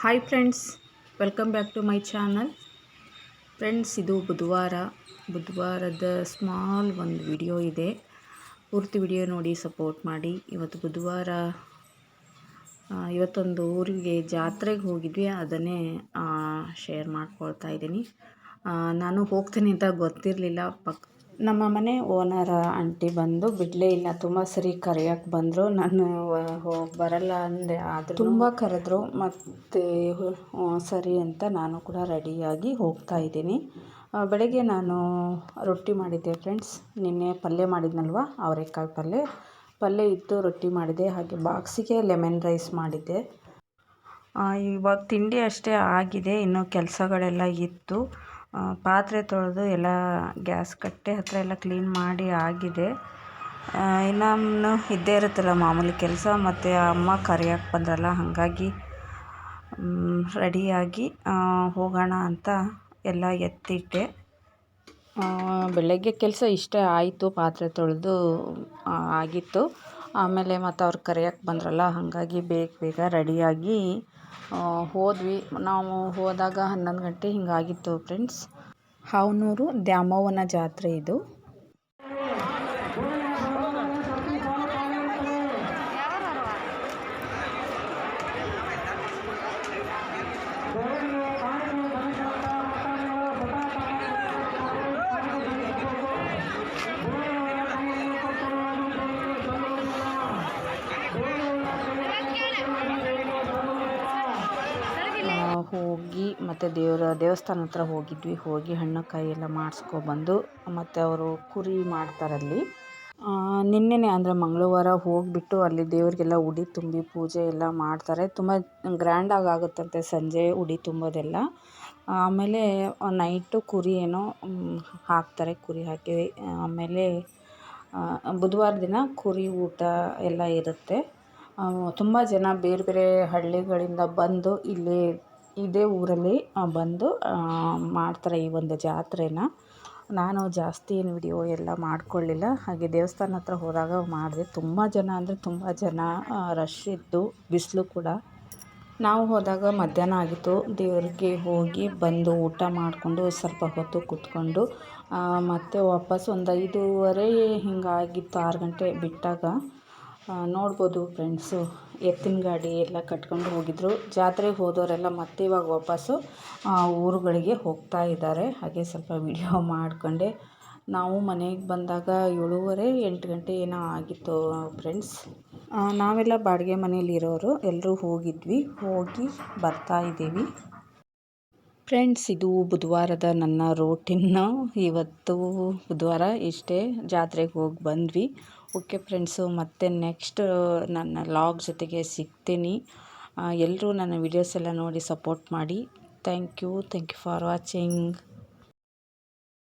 Hi friends welcome back to my channel friends ಇದು ಬುಧವಾರ. ಬುಧವಾರದ small ಒಂದು ವಿಡಿಯೋ ಇದೆ. ಪೂರ್ತಿ ವಿಡಿಯೋ ನೋಡಿ ಸಪೋರ್ಟ್ ಮಾಡಿ. ಇವತ್ತು ಬುಧವಾರ ಇವತ್ತೊಂದು ಊರಿಗೆ ಜಾತ್ರೆಗೆ ಹೋಗಿದ್ವಿ. ಅದನ್ನೇ ಶೇರ್ ಮಾಡ್ಕೊಳ್ತಾ ಇದ್ದೀನಿ. ನಾನು ಹೋಗ್ತೀನಿ ಅಂತ ಗೊತ್ತಿರಲಿಲ್ಲ. ಪಕ್ ನಮ್ಮ ಮನೆ ಓನರ್ ಆಂಟಿ ಬಂದು ಬಿಡಲೇ ಇಲ್ಲ. ತುಂಬ ಸರಿ ಕರೆಯೋಕ್ಕೆ ಬಂದರು. ನಾನು ಹೋಗಿ ಬರಲ್ಲ ಅಂದೆ ಆದರೂ ತುಂಬ ಕರೆದ್ರು. ಮತ್ತು ಸರಿ ಅಂತ ನಾನು ಕೂಡ ರೆಡಿಯಾಗಿ ಹೋಗ್ತಾ ಇದ್ದೀನಿ. ಬೆಳಗ್ಗೆ ನಾನು ರೊಟ್ಟಿ ಮಾಡಿದ್ದೆ ಫ್ರೆಂಡ್ಸ್. ನಿನ್ನೆ ಪಲ್ಯ ಮಾಡಿದ್ನಲ್ವ? ಅವರೆಕಾಯಿ ಪಲ್ಯ. ಪಲ್ಯ ಇತ್ತು ರೊಟ್ಟಿ ಮಾಡಿದೆ. ಹಾಗೆ ಬಾಕ್ಸಿಗೆ ಲೆಮನ್ ರೈಸ್ ಮಾಡಿದ್ದೆ. ಇವಾಗ ತಿಂಡಿ ಅಷ್ಟೇ ಆಗಿದೆ. ಇನ್ನೂ ಕೆಲಸಗಳೆಲ್ಲ ಇತ್ತು. ಪಾತ್ರೆ ತೊಳೆದು ಎಲ್ಲ ಗ್ಯಾಸ್ ಕಟ್ಟೆ ಹತ್ತಿರ ಎಲ್ಲ ಕ್ಲೀನ್ ಮಾಡಿ ಆಗಿದೆ. ಇನ್ನೂ ಇದ್ದೇ ಇರುತ್ತಲ್ಲ ಮಾಮೂಲಿ ಕೆಲಸ, ಮತ್ತು ಅಮ್ಮ ಕರಿಯಕ್ಕೆ ಬಂದ್ರಲ್ಲ, ಹಾಗಾಗಿ ರೆಡಿಯಾಗಿ ಹೋಗೋಣ ಅಂತ ಎಲ್ಲ ಎತ್ತಿಟ್ಟೆ. ಬೆಳಗ್ಗೆ ಕೆಲಸ ಇಷ್ಟೇ ಆಯಿತು, ಪಾತ್ರೆ ತೊಳೆದು ಆಗಿತ್ತು. ಆಮೇಲೆ ಮತ್ತು ಅವ್ರು ಕರಿಯಕ್ಕೆ ಬಂದ್ರಲ್ಲ, ಹಾಗಾಗಿ ಬೇಗ ಬೇಗ ರೆಡಿಯಾಗಿ ಹೋದ್ವಿ. ನಾವು ಹೋದಾಗ ಹನ್ನೊಂದು ಗಂಟೆ ಹಿಂಗಾಗಿತ್ತು ಫ್ರೆಂಡ್ಸ್ ಹಾವನೂರು ದ್ಯಾಮವ್ವನ ಜಾತ್ರೆ ಇದು. ಹೋಗಿ ಮತ್ತು ದೇವರ ದೇವಸ್ಥಾನ ಹತ್ರ ಹೋಗಿದ್ವಿ. ಹೋಗಿ ಹಣ್ಣು ಕಾಯಿ ಎಲ್ಲ ಮಾಡಿಸ್ಕೊಬಂದು ಮತ್ತು ಅವರು ಕುರಿ ಮಾಡ್ತಾರಲ್ಲಿ. ಅಲ್ಲಿ ನಿನ್ನೆನೇ ಅಂದರೆ ಮಂಗಳವಾರ ಹೋಗಿಬಿಟ್ಟು ಅಲ್ಲಿ ದೇವರಿಗೆಲ್ಲ ಉಡಿ ತುಂಬಿ ಪೂಜೆ ಎಲ್ಲ ಮಾಡ್ತಾರೆ. ತುಂಬ ಗ್ರ್ಯಾಂಡಾಗಿ ಆಗುತ್ತಂತೆ ಸಂಜೆ ಉಡಿ ತುಂಬೋದೆಲ್ಲ. ಆಮೇಲೆ ನೈಟು ಕುರಿ ಏನೋ ಹಾಕ್ತಾರೆ, ಕುರಿ ಹಾಕಿ. ಆಮೇಲೆ ಬುಧವಾರ ದಿನ ಕುರಿ ಊಟ ಎಲ್ಲ ಇರುತ್ತೆ. ತುಂಬ ಜನ ಬೇರೆ ಬೇರೆ ಹಳ್ಳಿಗಳಿಂದ ಬಂದು ಇಲ್ಲಿ ಇದೇ ಊರಲ್ಲಿ ಬಂದು ಮಾಡ್ತಾರೆ ಈ ಒಂದು ಜಾತ್ರೆನ. ನಾನು ಜಾಸ್ತಿ ಏನು ವಿಡಿಯೋ ಎಲ್ಲ ಮಾಡ್ಕೊಳ್ಳಿಲ್ಲ. ಹಾಗೆ ದೇವಸ್ಥಾನ ಹತ್ರ ಹೋದಾಗ ಮಾಡಿದೆ. ತುಂಬ ಜನ ಅಂದರೆ ತುಂಬ ಜನ ರಶ್ ಇತ್ತು ಬಿಸಿಲು ಕೂಡ. ನಾವು ಹೋದಾಗ ಮಧ್ಯಾಹ್ನ ಆಗಿತ್ತು. ದೇವ್ರಿಗೆ ಹೋಗಿ ಬಂದು ಊಟ ಮಾಡಿಕೊಂಡು ಸ್ವಲ್ಪ ಹೊತ್ತು ಕೂತ್ಕೊಂಡು ಮತ್ತೆ ವಾಪಸ್ ಒಂದು ಐದೂವರೆ ಹಿಂಗಾಗಿತ್ತು, ಆರು ಗಂಟೆ ಬಿಟ್ಟಾಗ. ನೋಡ್ಬೋದು ಫ್ರೆಂಡ್ಸು ಎತ್ತಿನ ಗಾಡಿ ಎಲ್ಲ ಕಟ್ಕೊಂಡು ಹೋಗಿದ್ರು. ಜಾತ್ರೆಗೆ ಹೋದವರೆಲ್ಲ ಮತ್ತೆ ಇವಾಗ ವಾಪಸ್ಸು ಊರುಗಳಿಗೆ ಹೋಗ್ತಾ ಇದ್ದಾರೆ. ಹಾಗೆ ಸ್ವಲ್ಪ ವಿಡಿಯೋ ಮಾಡ್ಕೊಂಡೆ. ನಾವು ಮನೆಗೆ ಬಂದಾಗ ಏಳುವರೆ, ಎಂಟು ಗಂಟೆ ಏನೋ ಆಗಿತ್ತು ಫ್ರೆಂಡ್ಸ್ ನಾವೆಲ್ಲ ಬಾಡಿಗೆ ಮನೇಲಿರೋರು ಎಲ್ಲರೂ ಹೋಗಿದ್ವಿ. ಹೋಗಿ ಬರ್ತಾ ಇದ್ದೀವಿ. ಫ್ರೆಂಡ್ಸ್, ಇದು ಬುಧವಾರದ ನನ್ನ ರೋಟಿನ್ನ ಇವತ್ತು ಬುಧವಾರ ಇಷ್ಟೇ ಜಾತ್ರೆಗೆ ಹೋಗಿ ಬಂದ್ವಿ. ಓಕೆ ಫ್ರೆಂಡ್ಸು, ಮತ್ತೆ ನೆಕ್ಸ್ಟ್ ನನ್ನ ಲಾಗ್ ಜೊತೆಗೆ ಸಿಗ್ತೀನಿ. ಎಲ್ಲರೂ ನನ್ನ ವಿಡಿಯೋಸ್ ಎಲ್ಲ ನೋಡಿ ಸಪೋರ್ಟ್ ಮಾಡಿ. Thank you thank you for watching